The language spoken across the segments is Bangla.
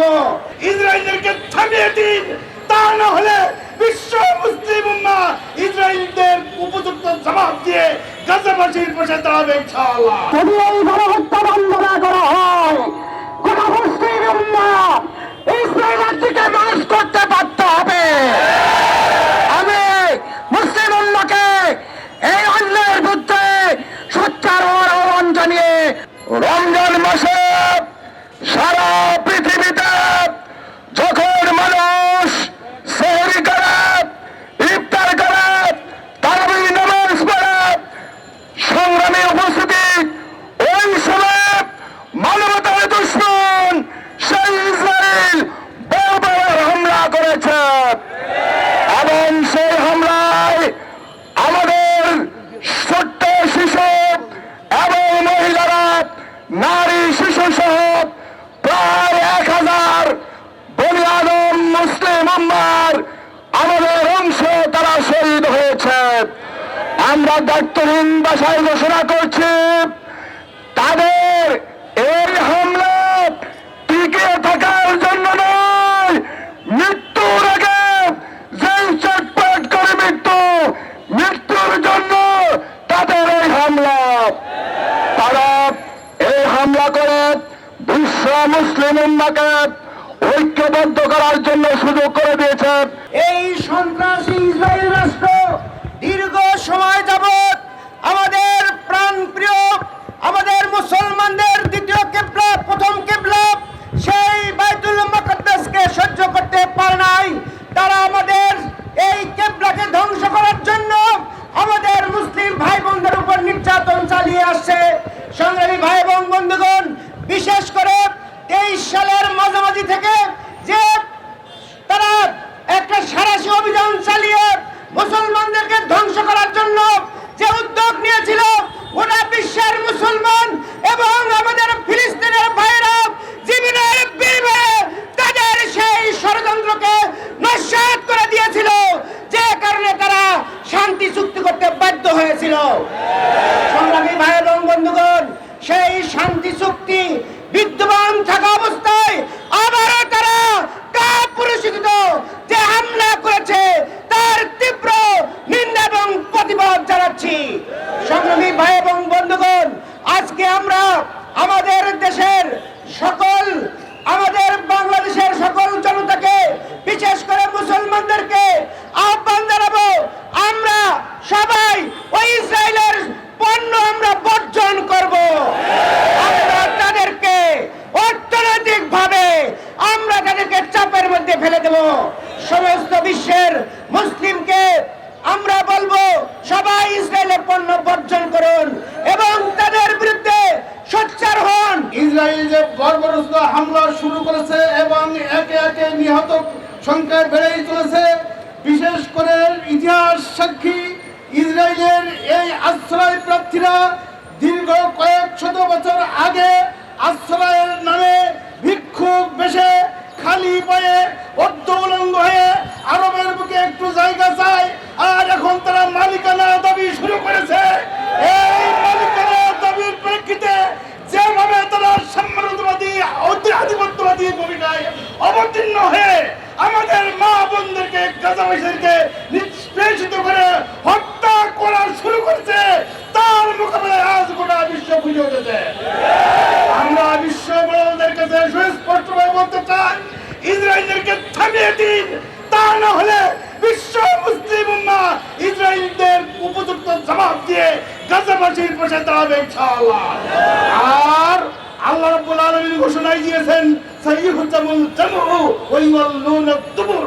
দেব। ইসরায়েলদেরকে থামিয়ে দিন। তা না হলে বিশ্ব মুসলিম উম্মা ইসরায়েলদের উপযুক্ত জবাব দিয়ে গাজাবাসীর পাশে দাঁড়াবে ইনশাআল্লাহ। যদি এই গণহত্যা বন্ধ না করা হয় গোটা মুসলিম উম্মা ইসরায়েলের দিকে মানুষ করতে বাধ্য হবে। আমরা দায়িত্বহীন ভাষায় ঘোষণা করছি। তাদের এই হামলা টিকে থাকার জন্য নয়, মৃত্যুর আগে যে চটপট করে মৃত্যু, মৃত্যুর জন্য তাদের এই হামলা। তারা এই হামলা করে বিশ্ব মুসলিম উম্মাকে ঐক্যবদ্ধ করার জন্য সুযোগ করে দিয়েছে। এই সন্ত্রাসী ইসরায়েল রাষ্ট্র সময় আমাদের আমাদের মুসলমানদের দ্বিতীয় কেবলা, প্রথম কেবলা সেই বাইতুল সহ্য করতে পারে নাই। তারা আমাদের এই কেবলাকে ধ্বংস করার জন্য আমাদের মুসলিম ভাই বোনদের উপর নির্যাতন চালিয়ে আসছে। সংগ্রামী ভাই এবং বন্ধুগণ, বিশেষ করে তেইশ সালের মাঝামাঝি থেকে যে তারা একটা সারাশি অভিযান চালিয়ে মুসলমানদেরকে ধ্বংস করার জন্য যে উদ্যোগ নিয়েছিল গোটা বিশ্বের মুসলমান এবং আমাদের ফিলিস্তিনের ভাইরা জীবনের বিনিময়ে তাদের সেই ষড়যন্ত্রকে নস্যাৎ করে দিয়েছিল যে কারণে তারা শান্তি চুক্তি করতে বাধ্য হয়েছিল সংগ্রামী ভাই এবং বন্ধুগণ সেই শান্তি চুক্তি বিদ্যমান থাকা অবস্থায় আবারও তারা কাপুরুষিত যে হামলা করেছে তার তীব্র নিন্দা এবং প্রতিবাদ জানাচ্ছি সংগ্রামী ভাই এবং বন্ধুগণ আজকে আমরা আমাদের দেশের সকল, আমাদের বাংলাদেশের সকল জনতাকে, বিশেষ করে মুসলমানদেরকে আহ্বান জানাব, আমরা সবাই ওই ইসরায়েলের পণ্য আমরা বর্জন করব। আমরা তাদেরকে আমরা তাদেরকে চাপের মধ্যে ফেলে দেব। সমস্ত বিশ্বের মুসলিমকে আমরা বলব, সবাই ইসরায়েলের পণ্য বর্জন করুন এবং তাদের বিরুদ্ধে সোচ্চার হন ইসরায়েল যে বর্বরস্ত হামলা শুরু করেছে এবং একে একে নিহত সংখ্যা বেড়েই চলেছে। বিশেষ করে ইতিহাস সাক্ষী ইসরায়েলের এই আশ্রয় প্রার্থীরা দীর্ঘ কয়েক শত বছর আগে আশ্রয়ের নামে বোনদেরকে গাজাবাসীদেরকে নিষ্পেষিত করে হত্যা করা শুরু করেছে, তার মোকাবেলায় আজ গোটা বিশ্ব বুঝে উঠেছে। আমরা বিশ্ব বড়দের কাছে সুস্পষ্টভাবে বলতে চাই, ইসরায়েলদেরকে থামিয়ে দিন, তা না হলে বিশ্ব মুসলিম উম্মা ইসরায়েলদের উপযুক্ত জবাব দিয়ে গাজাবাসীর পাশে দাঁড়াবে ইনশাআল্লাহ। আর আল্লাহ রাব্বুল আলামিন ঘোষণায় দিয়েছেন সাইয়্যুহুজামুল জামউ ওয়া ইউল্লুনা দুবুর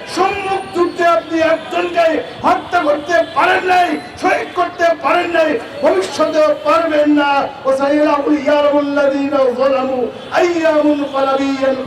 আপনি একজনকে হত্যা করতে পারেন নাই, শহীদ করতে পারেন নাই ভবিষ্যতে পারবেন না। ও সাইয়ালাহুল ইয়ারমুল্লাযীনা যালামু আইয়ামুন কালাবিয়ান